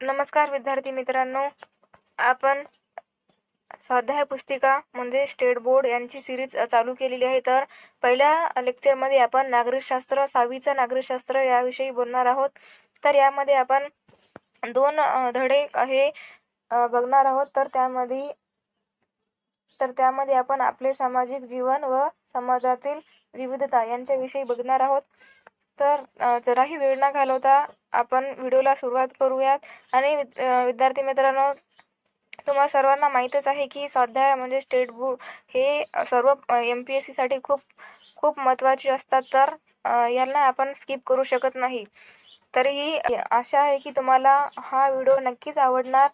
नमस्कार विद्यार्थी मित्रांनो. आपण स्वाध्याय पुस्तिका म्हणजे स्टेट बोर्ड यांची सिरीज चालू केलेली आहे. तर पहिल्या लेक्चरमध्ये आपण नागरिकशास्त्र सहावीचं नागरिकशास्त्र याविषयी बोलणार आहोत. तर यामध्ये आपण दोन धडे हे बघणार आहोत. तर त्यामध्ये तर त्यामध्ये आपण आपले सामाजिक जीवन व समाजातील विविधता यांच्याविषयी बघणार आहोत. तर जराही वेळ न घालवता आपण व्हिडिओला सुरुवात करूयात. आणि विद्यार्थी मित्रांनो तुम्हाला सर्वांना माहीतच आहे की स्वाध्याय म्हणजे स्टेट बोर्ड हे सर्व एम पी एस सीसाठी खूप खूप महत्त्वाचे असतात. तर यांना आपण स्किप करू शकत नाही. तरीही आशा आहे की तुम्हाला हा व्हिडिओ नक्कीच आवडणार.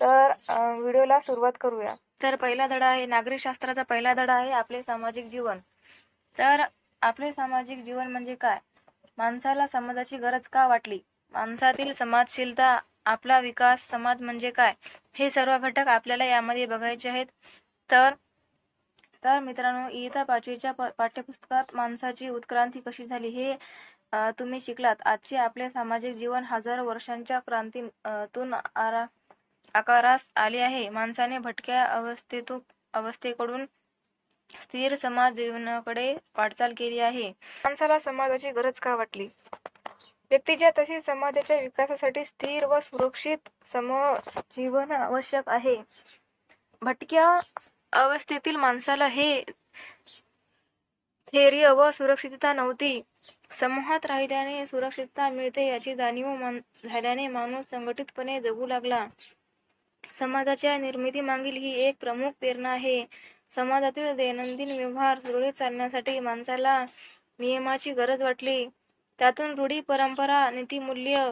तर व्हिडिओला सुरुवात करूया. तर पहिला धडा आहे नागरिकशास्त्राचा पहिला धडा आहे आपले सामाजिक जीवन. तर आपले सामाजिक जीवन म्हणजे काय? माणसाला समाजाची गरज का वाटली? माणसातील समाजशीलता आपला विकास समाज म्हणजे काय? हे सर्व घटक आपल्याला यामध्ये बघायचे आहेत. तर तर मित्रांनो इयत्ता पाचवीच्या प पाठ्यपुस्तकात माणसाची उत्क्रांती कशी झाली हे तुम्ही शिकलात. आजचे आपले सामाजिक जीवन हजारो वर्षांच्या क्रांतीतून आरा आकारास आले आहे. माणसाने भटक्या अवस्थेतून अवस्थेकडून स्थिर समाज जीवनाकडे वाटचाल केली आहे. माणसाला समाजाची गरज का वाटली? व्यक्तीच्या तसेच समाजाच्या विकासासाठी स्थिर व सुरक्षित समजीवन आवश्यक आहे. भटक्या अवस्थेतील माणसाला हे धैर्य व सुरक्षितता नव्हती. समूहात राहिल्याने सुरक्षितता मिळते याची जाणीव मान झाल्याने माणूस संघटितपणे जगू लागला. समाजाच्या निर्मिती मागील ही एक प्रमुख प्रेरणा आहे. समाजातील दैनंदिन व्यवहार सुरळीत चालण्यासाठी माणसाला नियमाची गरज वाटली. त्यातून रूढी परंपरा नीतिमूल्य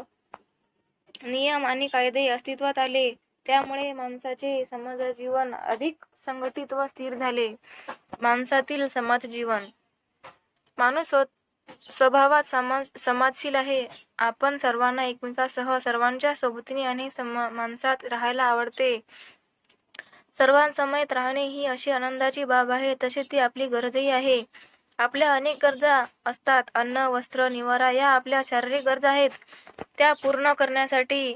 नियम आणि कायदे अस्तित्वात आले. त्यामुळे माणसाचे समाज जीवन अधिक संघटित व स्थिर झाले. माणसातील समाज जीवन माणूस स्व स्वभावात समाज समाजशील आहे. आपण सर्वांना एकमेकासह सर्वांच्या सोबतीने आणि सम माणसात राहायला आवडते. सर्वांसमयेत राहणे ही अशी आनंदाची बाब आहे तशी ती आपली गरजही आहे. आपल्या अनेक गरजा असतात अन्न वस्त्र निवारा या आपल्या शारीरिक गरजा आहेत. त्या पूर्ण करण्यासाठी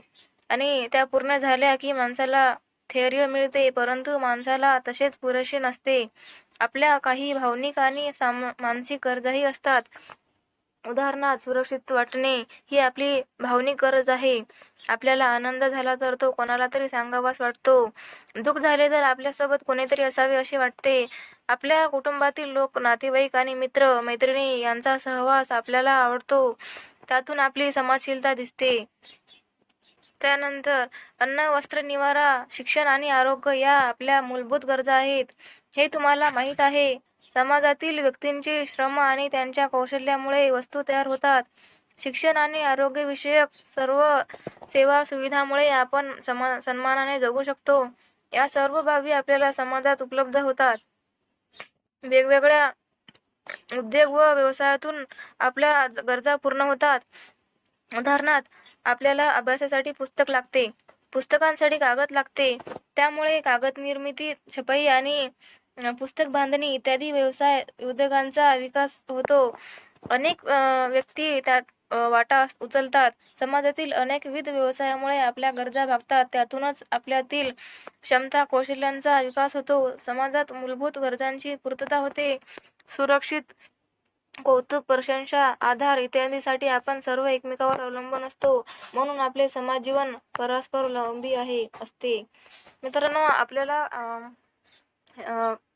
आणि त्या पूर्ण झाल्या की माणसाला धैर्य मिळते परंतु माणसाला तसेच पुरेसे नसते. आपल्या काही भावनिक आणि साम मानसिक गरजाही असतात. उदाहरणार्थ सुरक्षित वाटणे ही आपली भावनिक गरज आहे. आपल्याला आनंद झाला तर तो कोणाला तरी सांगावास वाटतो. दुःख झाले तर आपल्यासोबत कोणीतरी असावे असे वाटते. आपल्या कुटुंबातील लोक नातेवाईक आणि मित्र मैत्रिणी यांचा सहवास आपल्याला आवडतो. त्यातून आपली समाजशीलता दिसते. त्यानंतर अन्न वस्त्र निवारा शिक्षण आणि आरोग्य या आपल्या मूलभूत गरजा आहेत. हे तुम्हाला माहीत आहे. समाजातील व्यक्तींचे श्रम आणि त्यांच्या कौशल्यामुळे वस्तू तयार होतात. शिक्षण आणि आरोग्यविषयक सर्व सेवा सुविधामुळे आपण समा सन्मानाने जगू शकतो. या सर्व बाबी आपल्याला समाजात उपलब्ध होतात. वेगवेगळ्या उद्योग व व्यवसायातून आपल्या गरजा पूर्ण होतात. उदाहरणार्थ आपल्याला अभ्यासासाठी पुस्तक लागते. पुस्तकांसाठी कागद लागते. त्यामुळे कागद निर्मिती छपाई आणि पुस्तक बांधणी इत्यादी व्यवसाय उद्योगांचा विकास होतो. अनेक व्यक्ती त्यात वाटा उचलतात. समाजातील अनेक विविध व्यवसायामुळे आपल्या गरजा भागतात. त्यातूनच आपल्यातील क्षमता कौशल्यांचा विकास होतो. समाजात मूलभूत गरजांची पूर्तता होते. सुरक्षित कौतुक प्रशंसा आधार इत्यादीसाठी आपण सर्व एकमेकावर अवलंबून असतो. म्हणून आपले समाज जीवन परस्पर अवलंबी आहे असते. मित्रांनो आपल्याला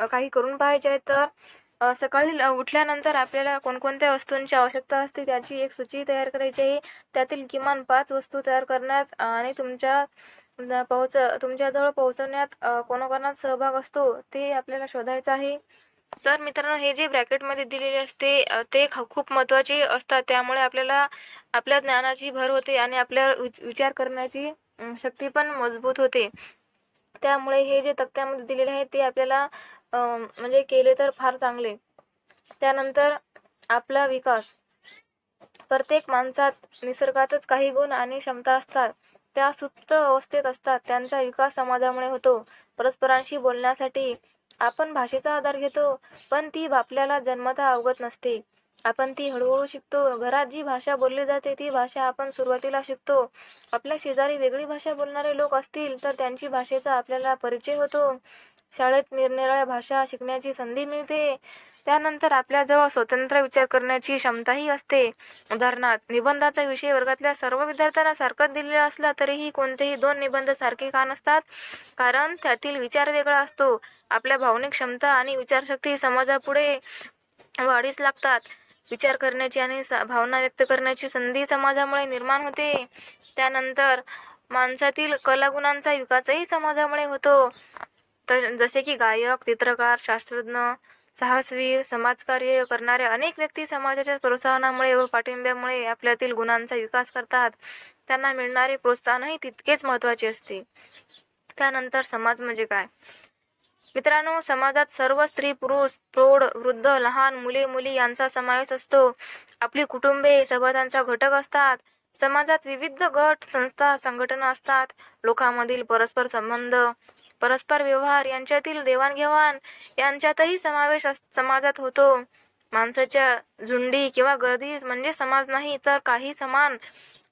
काही करून पाहायचे आहे तर सकाळी उठल्यानंतर आपल्याला कोणकोणत्या वस्तूंची आवश्यकता असते त्याची एक सूची तयार करायची आहे. त्यातील किमान पाच वस्तू तयार करण्यात आणि तुमच्या पोहोच तुमच्याजवळ पोहोचवण्यात कोणाकोणात सहभाग असतो ते आपल्याला शोधायचं आहे. तर मित्रांनो हे जे ब्रॅकेटमध्ये दिलेले असते ते ख- खूप महत्त्वाचे असतात. त्यामुळे आपल्याला आपल्या ज्ञानाची भर होते आणि आपल्या विचार करण्याची शक्ती पण मजबूत होते. त्यामुळे हे जे तक्त्यामध्ये दिलेले आहे ते आपल्याला म्हणजे केले तर फार चांगले. त्यानंतर आपला विकास. प्रत्येक माणसात निसर्गातच काही गुण आणि क्षमता असतात. त्या सुप्त अवस्थेत असतात. त्यांचा विकास समाजामुळे होतो. परस्परांशी बोलण्यासाठी आपण भाषेचा आधार घेतो पण ती आपल्याला जन्मता अवगत नसते. आपण ती हळूहळू शिकतो. घरात जी भाषा बोलली जाते ती भाषा आपण सुरुवातीला शिकतो. आपल्या शेजारी वेगळी भाषा बोलणारे लोक असतील तर त्यांची भाषेचा आपल्याला परिचय होतो. शाळेत निरनिराळ्या भाषा शिकण्याची संधी मिळते. त्यानंतर आपल्याजवळ स्वतंत्र विचार करण्याची क्षमताही असते. उदाहरणार्थ निबंधाचा विषय वर्गातल्या सर्व विद्यार्थ्यांना सारखाच दिलेला असला तरीही कोणतेही दोन निबंध सारखे का नसतात? कारण त्यातील विचार वेगळा असतो. आपल्या भावनिक क्षमता आणि विचारशक्ती समाजापुढे वाढीस लागतात. विचार करण्याची आणि भावना व्यक्त करण्याची संधी समाजामुळे निर्माण होते. त्यानंतर माणसातील कलागुणांचा विकासही समाजामुळे होतो. तर जसे की गायक चित्रकार शास्त्रज्ञ साहसवीर समाजकार्य करणारे अनेक व्यक्ती समाजाच्या प्रोत्साहनामुळे व पाठिंब्यामुळे आपल्यातील गुणांचा विकास करतात. त्यांना मिळणारे प्रोत्साहनही तितकेच महत्त्वाचे असते. त्यानंतर समाज म्हणजे काय? मित्रांनो समाजात सर्व स्त्री पुरुष प्रौढ वृद्ध लहान मुले मुली यांचा समावेश असतो. आपली कुटुंबे सभातांचा घटक असतात. समाजात विविध गट संस्था संघटना असतात. लोकांमधील परस्पर संबंध परस्पर व्यवहार यांच्यातील देवाणघेवाण यांच्यातही समावेश अस- समाजात होतो. माणसाच्या झुंडी किंवा गर्दी म्हणजे समाज नाही तर काही समान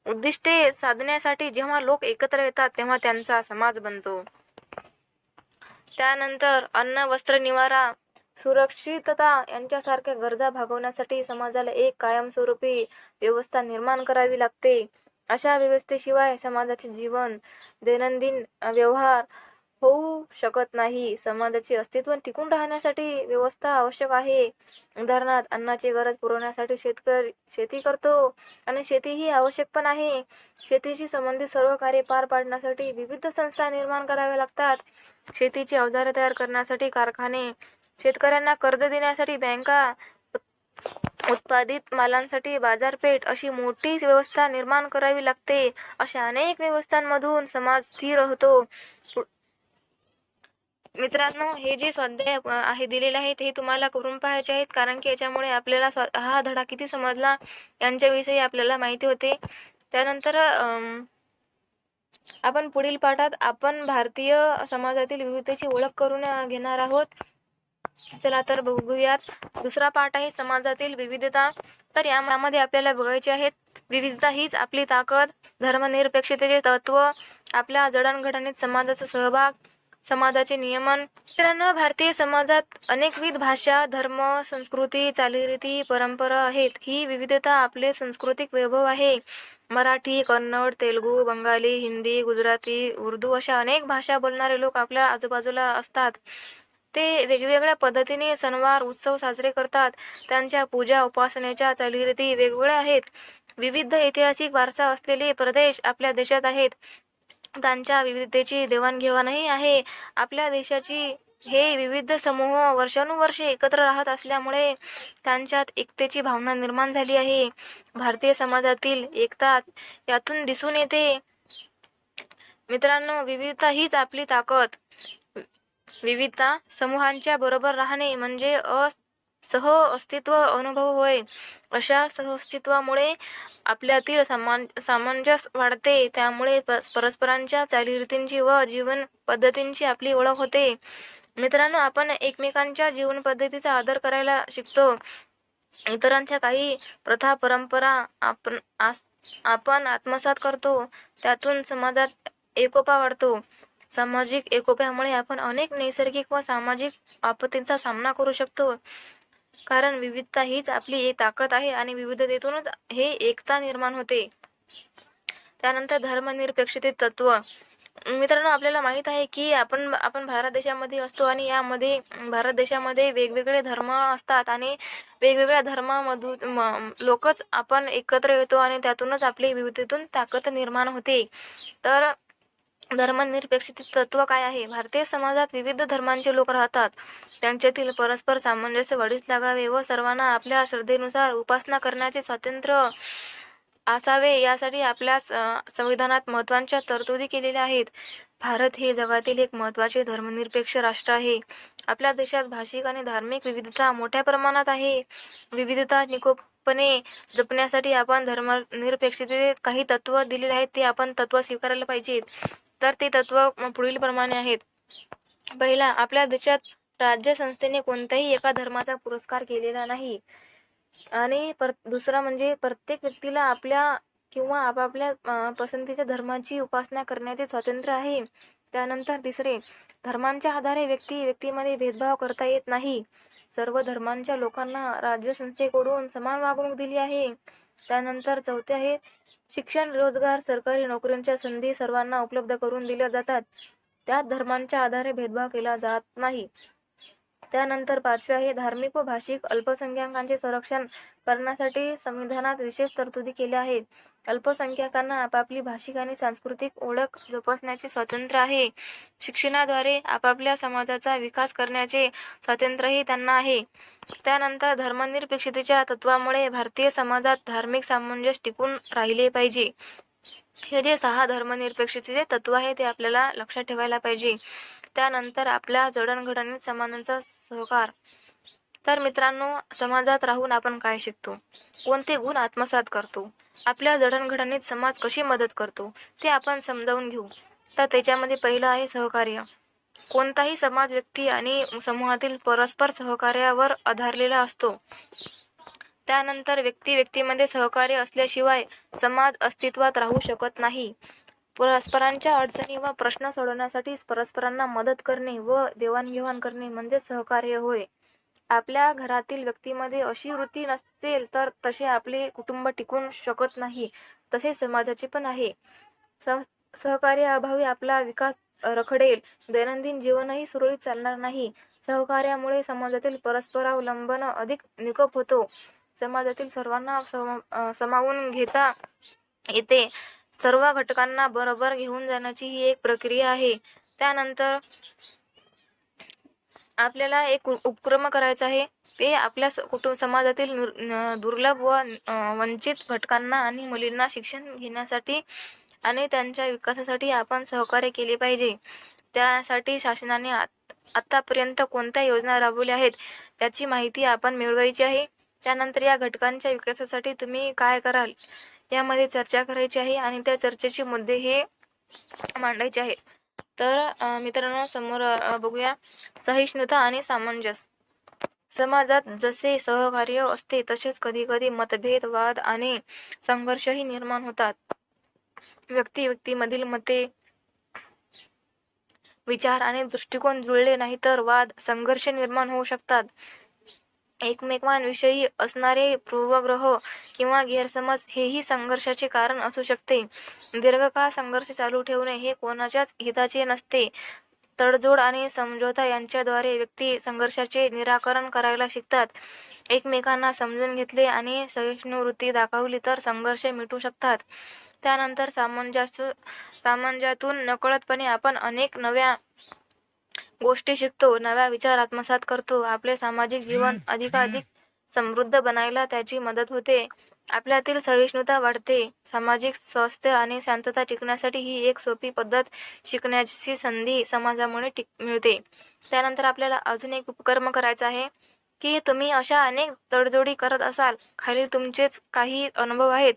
उद्दिष्टे साधण्यासाठी जेव्हा लोक एकत्र येतात तेव्हा त्यांचा समाज बनतो. त्यानंतर अन्न वस्त्र निवारा सुरक्षितता यांच्यासारख्या गरजा भागवण्यासाठी समाजाला एक कायमस्वरूपी व्यवस्था निर्माण करावी लागते. अशा व्यवस्थेशिवाय समाजाचे जीवन दैनंदिन व्यवहार होऊ शकत नाही. समाजाचे अस्तित्व टिकून राहण्यासाठी व्यवस्था आवश्यक आहे. उदाहरणार्थ अन्नाची गरज पुरवण्यासाठी शेतकरी शेती करतो आणि शेती ही आवश्यक पण आहे. शेतीशी संबंधित सर्व कार्य पार पाडण्यासाठी विविध संस्था निर्माण कराव्या लागतात. शेतीची अवजारे तयार करण्यासाठी कारखाने शेतकऱ्यांना कर्ज देण्यासाठी बँका उत्पादित मालांसाठी बाजारपेठ अशी मोठी व्यवस्था निर्माण करावी लागते. अशा अनेक व्यवस्थांमधून समाज स्थिर होतो. मित्रांनो हे जे स्वाध्याय आहे दिलेले आहेत हे तुम्हाला करून पाहायचे आहेत कारण की याच्यामुळे आपल्याला हा धडा किती समजला यांच्याविषयी आपल्याला माहिती होते. त्यानंतर आपण पुढील पाठात आपण भारतीय समाजातील विविधतेची ओळख करून घेणार आहोत. चला तर बघूयात. दुसरा पाठ आहे समाजातील विविधता. तर यामध्ये आपल्याला बघायचे आहेत विविधता हीच आपली ताकद धर्मनिरपेक्षतेचे तत्व आपल्या जडणघडणीत समाजाचा सहभाग समाजाचे नियमन. मित्रांनो भारतीय समाजात अनेकविध भाषा धर्म संस्कृती चालीरीती परंपरा आहेत. ही विविधता आपले सांस्कृतिक वैभव आहे. मराठी कन्नड तेलगू बंगाली हिंदी गुजराती उर्दू अशा अनेक भाषा बोलणारे लोक आपल्या आजूबाजूला असतात. ते वेगवेगळ्या पद्धतीने सणवार उत्सव साजरे करतात. त्यांच्या पूजा उपासनेच्या चालीरीती वेगवेगळ्या आहेत. विविध ऐतिहासिक वारसा असलेले प्रदेश आपल्या देशात आहेत. त्यांच्या विविधतेची देवाणघेवाणही आहे. आपल्या देशाची हे विविध समूह वर्षानुवर्षे एकत्र राहत असल्यामुळे त्यांच्यात एकतेची भावना निर्माण झाली आहे. भारतीय समाजातील एकता यातून दिसून येते. मित्रांनो विविधता हीच आपली ताकद. विविधता समूहांच्या बरोबर राहणे म्हणजे अस सह अस्तित्व अनुभव होय. अशा सहअस्तित्वामुळे आपल्यातील सामान सामंजस्य वाढते. त्यामुळे परस्परांच्या चालीरीतींची व जीवन पद्धतींची आपली ओळख होते. मित्रांनो आपण एकमेकांच्या जीवन पद्धतीचा आदर करायला शिकतो. इतरांच्या काही प्रथा परंपरा आपण आपण आत्मसात करतो. त्यातून समाजात एकोपा वाढतो. सामाजिक एकोप्यामुळे आपण अनेक नैसर्गिक व सामाजिक आपत्तींचा सामना करू शकतो. कारण विविधता हीच आपली एक ताकद आहे आणि विविधतेतूनच हे एकता निर्माण होते. त्यानंतर धर्मनिरपेक्षते तत्व. मित्रांनो आपल्याला माहीत आहे की आपण आपण भारत देशामध्ये असतो आणि यामध्ये भारत देशामध्ये वेगवेगळे धर्म असतात आणि वेगवेगळ्या धर्मामधून लोकच आपण एकत्र येतो आणि त्यातूनच आपली विविधतेतून ताकद निर्माण होते. तर धर्मनिरपेक्षित तत्व काय आहे? भारतीय समाजात विविध धर्मांचे लोक राहतात. त्यांच्यातील परस्पर सामंजस्य वाढीस लागावे व सर्वांना आपल्या श्रद्धेनुसार उपासना करण्याचे स्वातंत्र्य असावे यासाठी आपल्या स- संविधानात महत्त्वाच्या तरतुदी केलेल्या आहेत. भारत हे जगातील एक महत्त्वाचे धर्मनिरपेक्ष राष्ट्र आहे. आपल्या देशात भाषिक आणि धार्मिक विविधता मोठ्या प्रमाणात आहे. विविधता निकोप निकोपणे जपण्यासाठी आपण धर्मनिरपेक्षतेचे काही तत्व दिलेले आहेत ते आपण तत्व स्वीकारायला पाहिजेत. तर ते तत्व पुढील प्रमाणे आहेत. पहिला आपल्या देशात राज्य संस्थेने कोणत्याही एका धर्माचा पुरस्कार केलेला नाही. आणि पर दुसरा म्हणजे प्रत्येक व्यक्तीला आपल्या किंवा आपापल्या पसंतीच्या धर्माची उपासना करण्याचे स्वातंत्र्य आहे. त्यानंतर तिसरे धर्मांच्या आधारे व्यक्ती व्यक्तीमध्ये भेदभाव करता येत नाही. सर्व धर्मांच्या लोकांना राज्यसंस्थेकडून समान वागणूक दिली आहे. त्यानंतर चौथे आहे शिक्षण रोजगार सरकारी नोकऱ्यांच्या संधी सर्वांना उपलब्ध करून दिल्या जातात. त्यात धर्मांच्या आधारे भेदभाव केला जात नाही. त्यानंतर पाचवे आहे धार्मिक व भाषिक अल्पसंख्याकांचे संरक्षण करण्यासाठी संविधानात विशेष तरतुदी केल्या आहेत. अल्पसंख्याकांना आपापली भाषिक आणि सांस्कृतिक ओळख जोपासण्याचे स्वातंत्र्य आहे. शिक्षणाद्वारे आपापल्या समाजाचा विकास करण्याचे स्वातंत्र्यही त्यांना आहे. त्यानंतर धर्मनिरपेक्षतेच्या तत्वामुळे भारतीय समाजात धार्मिक सामंजस्य टिकून राहिले पाहिजे. हे जे सहा धर्मनिरपेक्षतेचे तत्व आहे ते आपल्याला लक्षात ठेवायला पाहिजे. त्यानंतर आपल्या जडणघडणीत समाजांचा सहकार. तर मित्रांनो समाजात राहून आपण काय शिकतो? कोणते गुण आत्मसात करतो? आपल्या जडणघडणीत समाज कशी मदत करतो? ते आपण समजावून घेऊ. तर त्याच्यामध्ये पहिलं आहे सहकार्य. कोणताही समाज व्यक्ती आणि समूहातील परस्पर सहकार्यावर आधारलेला असतो. त्यानंतर व्यक्ती व्यक्तीमध्ये सहकार्य असल्याशिवाय समाज अस्तित्वात राहू शकत नाही. परस्परांच्या अडचणी व प्रश्न सोडवण्यासाठी परस्परांना मदत करणे व देवाणघेवाण करणे म्हणजे सहकार्य होय. आपल्या घरातील व्यक्तीमध्ये अशी वृत्ती नसेल तर तसे आपले कुटुंब टिकून शकत नाही. तसे समाजाचे पण आहे. सह सहकार्याअभावी आपला विकास रखडेल. दैनंदिन जीवनही सुरळीत चालणार नाही. सहकार्यामुळे समाजातील परस्परावलंबन अधिक निकप होतो. समाजातील सर्वांना सम घेता येते. सर्व घटकांना बरोबर घेऊन जाण्याची ही एक प्रक्रिया आहे. त्यानंतर आपल्याला एक उपक्रम करायचा आहे. ते आपल्या कुटुंब समाजातील दुर्लभ व वंचित घटकांना आणि मुलींना शिक्षण घेण्यासाठी आणि त्यांच्या विकासासाठी आपण सहकार्य केले पाहिजे. त्यासाठी शासनाने आतापर्यंत कोणत्या योजना राबवल्या आहेत त्याची माहिती आपण मिळवायची आहे. त्यानंतर या घटकांच्या विकासासाठी तुम्ही काय कराल? यामध्ये चर्चा करायची आहे आणि त्या चर्चेचे मुद्दे हे मांडायचे आहेत. तर मित्रांनो समोर बघूया. सहिष्णुता आणि सामंजस्य. समाजात जसे सहकार्य असते तसेच कधी कधी मतभेद वाद आणि संघर्षही निर्माण होतात. व्यक्ती व्यक्तीमधील मते विचार आणि दृष्टिकोन जुळले नाही तर वाद संघर्ष निर्माण होऊ शकतात. एकमेकांविषयी असणारे पूर्वग्रह किंवा गैरसमज हेही संघर्षाचे कारण असू शकते. दीर्घकाळ संघर्ष चालू ठेवणे हे कोणाच्याच हिताचे नसते. तडजोड आणि समझोता यांच्याद्वारे व्यक्ती संघर्षाचे निराकरण करायला शिकतात. एकमेकांना समजून घेतले आणि सहिष्णुवृत्ती दाखवली तर संघर्ष मिटू शकतात. त्यानंतर सामंजस्य सामंज्यातून नकळतपणे आपण अनेक नव्या गोष्टी शिकतो नव्या विचार आत्मसात करतो आपले सामाजिक जीवन अधिकाधिक समृद्ध बनायला त्याची मदत होते. आपल्यातील सहिष्णुता वाढते. सामाजिक स्वास्थ्य आणि शांतता टिकण्यासाठी ही एक सोपी पद्धत शिकण्याची संधी समाजामुळे टिक मिळते. त्यानंतर आपल्याला अजून एक उपक्रम करायचा आहे की तुम्ही अशा अनेक तडजोडी करत असाल खालील तुमचेच काही अनुभव आहेत.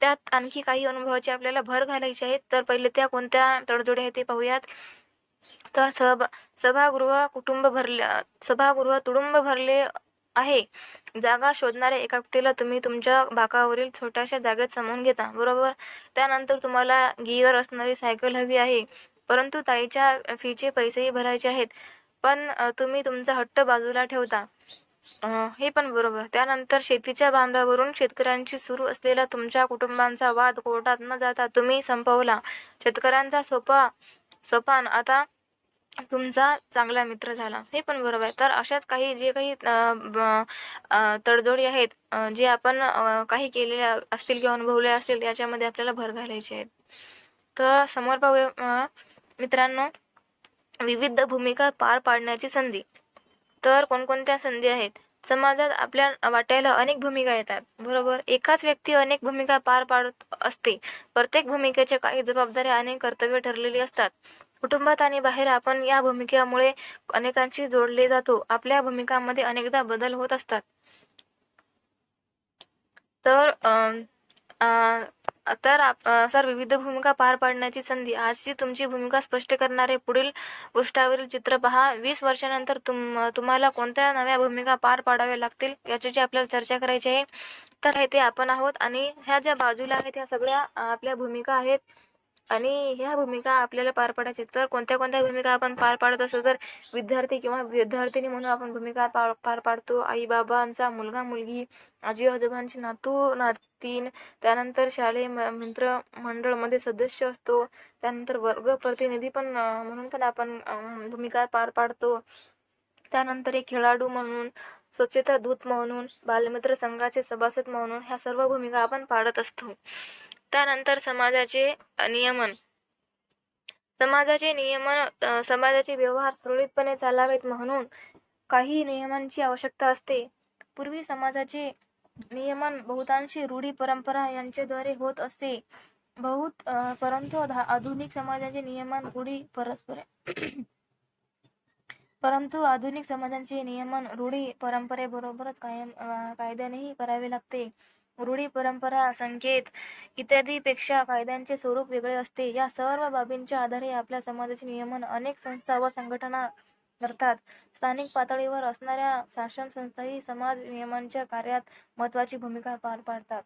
त्यात आणखी काही अनुभवाची आपल्याला भर घालायची आहे तर पहिले त्या कोणत्या तडजोडी आहेत ते पाहूयात. तर सभा सभागृह कुटुंब भरले सभागृह तुडुंब भरले आहे. जागा शोधणाऱ्या एका व्यक्तीला तुम्ही तुमच्या बाकावरील छोट्याशा जागेत सामावून घेता. बरोबर? त्यानंतर तुम्हाला गिअर असणारी सायकल हवी आहे. परंतु ताईच्या फीचे पैसेही भरायचे आहेत. पण तुम्ही तुमचा हट्ट बाजूला ठेवता. हे पण बरोबर. त्यानंतर शेतीच्या बांधावरून शेतकऱ्यांशी सुरू असलेला तुमच्या कुटुंबांचा वाद कोर्टात न जाता तुम्ही संपवला. शेतकऱ्यांचा सोपा सोपान आता तुमचा चांगला मित्र झाला. हे पण बरोबर आहे. तर अशाच काही जे काही ब- तडजोडी आहेत जे आपण काही केलेल्या असतील किंवा अनुभवले असतील त्याच्यामध्ये आपल्याला भर घालायची आहेत. तर समोर पाहूया मित्रांनो विविध भूमिका पार पाडण्याची संधी. तर कोणकोणत्या संधी आहेत? समाजात आपल्या वाट्याला अनेक भूमिका येतात. बरोबर? एकाच व्यक्ती अनेक भूमिका पार पाडत असते. प्रत्येक भूमिकेच्या काही जबाबदाऱ्या आणि कर्तव्य ठरलेली असतात. कुटुंबात आणि बाहेर आपण या भूमिकेमुळे अनेकांशी जोडले जातो. आपल्या भूमिकांमध्ये अनेकदा बदल होत असतात. तर तर आप- सर विविध भूमिका पार पाडण्याची संधी. आजची तुमची भूमिका स्पष्ट करणारे पुढील पृष्ठावरील चित्र पहा. वीस वर्षानंतर तुम तुम्हाला कोणत्या नव्या भूमिका पार पाडाव्या लागतील याच्याची आपल्याला चर्चा करायची आहे. तर हे ते आपण आहोत आणि ह्या ज्या बाजूला आहेत ह्या सगळ्या आपल्या भूमिका आहेत आणि ह्या भूमिका आपल्याला पार पाडायच्या तर कोणत्या कोणत्या भूमिका आपण पार पाडत असतो तर विद्यार्थी किंवा विद्यार्थिनी म्हणून आपण भूमिका पार पार पाडतो. आई बाबांचा मुलगा मुलगी आजी आजोबांची नातू नातीन त्यानंतर शालेय म- मित्र मंडळमध्ये सदस्य असतो. त्यानंतर वर्ग प्रतिनिधी पण म्हणून पण आपण भूमिका पार पाडतो. त्यानंतर एक खेळाडू म्हणून स्वच्छता दूत म्हणून बालमित्र संघाचे सभासद म्हणून ह्या सर्व भूमिका आपण पाडत असतो. त्यानंतर समाजाचे नियमन. समाजाचे नियमन समाजाचे व्यवहार सुरळीतपणे चालावेत म्हणून काही नियमांची आवश्यकता असते. पूर्वी समाजाचे नियमन बहुतांशी रूढी परंपरा यांच्याद्वारे होत असे. बहुत परंतु आधुनिक समाजाचे नियमन रूढी परस्पर परंतु आधुनिक समाजांचे नियमन रूढी परंपरेबरोबरच कायम कायद्यानेही करावे लागते. रूढी परंपरा संकेत इत्यादीपेक्षा कायद्यांचे स्वरूप वेगळे असते. या सर्व बाबींच्या आधारे आपल्या समाजाचे नियमन अनेक संस्था व संघटना करतात. स्थानिक पातळीवर असणाऱ्या शासन संस्थाही समाज नियमांच्या कार्यात महत्त्वाची भूमिका पार पाडतात.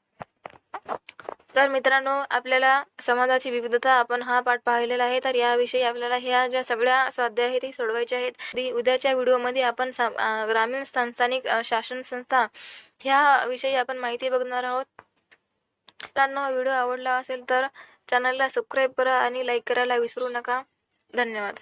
तर मित्रांनो आपल्याला समाजाची विविधता आपण हा पाठ पाहिलेला आहे. तर याविषयी आपल्याला ह्या ज्या सगळ्या स्वाध्याय आहेत ती सोडवायच्या आहेत. उद्याच्या व्हिडिओमध्ये आपण ग्रामीण संस्थानिक शासन संस्था ह्या विषयी आपण माहिती बघणार आहोत. मित्रांनो व्हिडिओ आवडला असेल तर चॅनलला सबस्क्राईब करा आणि लाईक करायला विसरू नका. धन्यवाद.